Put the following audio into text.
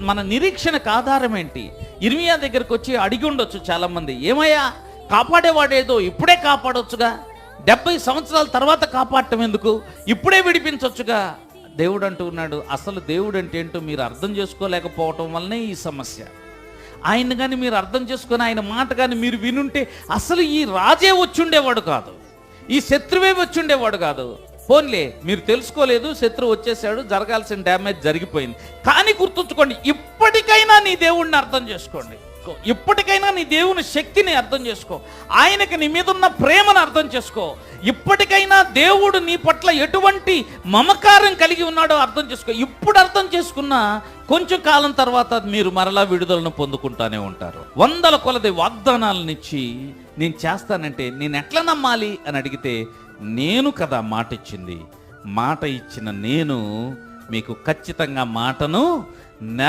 మన నిరీక్షణకు ఆధారం ఏంటి? ఇర్మియా దగ్గరకు వచ్చి అడిగి ఉండొచ్చు చాలామంది. ఏమయ్యా? కాపాడేవాడేదో ఇప్పుడే కాపాడొచ్చుగా? డెబ్బై సంవత్సరాల తర్వాత కాపాడటం ఎందుకు? ఇప్పుడే విడిపించవచ్చుగా దేవుడు అంటున్నాడు అసలు దేవుడు అంటే ఏంటో మీరు అర్థం చేసుకోలేకపోవటం వల్లనే ఈ సమస్య. ఆయన కానీ మీరు అర్థం చేసుకొని ఆయన మాట కానీ మీరు వినుంటే అసలు ఈ రాజే వచ్చుండేవాడు కాదు. ఈ శత్రువే వచ్చుండేవాడు కాదు. పోన్లే మీరు తెలుసుకోలేదు శత్రువు వచ్చేసాడు జరగాల్సిన డ్యామేజ్ జరిగిపోయింది. కానీ గుర్తుంచుకోండి ఇప్పటికైనా నీ దేవుణ్ణి అర్థం చేసుకోండి. ఇప్పటికైనా నీ దేవుని శక్తిని అర్థం చేసుకో. ఆయనకి నీ మీద ఉన్న ప్రేమను అర్థం చేసుకో. ఇప్పటికైనా దేవుడు నీ పట్ల ఎటువంటి మమకారం కలిగి ఉన్నాడో అర్థం చేసుకో. ఇప్పుడు అర్థం చేసుకున్నా కొంచెం కాలం తర్వాత మీరు మరలా విడుదలను పొందుకుంటానే ఉంటారు. వందల కొలది వాగ్దానాలనిచ్చి నేను చేస్తానంటే నేను ఎట్లా నమ్మాలి? అని అడిగితే నేను కదా మాట ఇచ్చింది మాట ఇచ్చిన నేను మీకు ఖచ్చితంగా మాటను నెర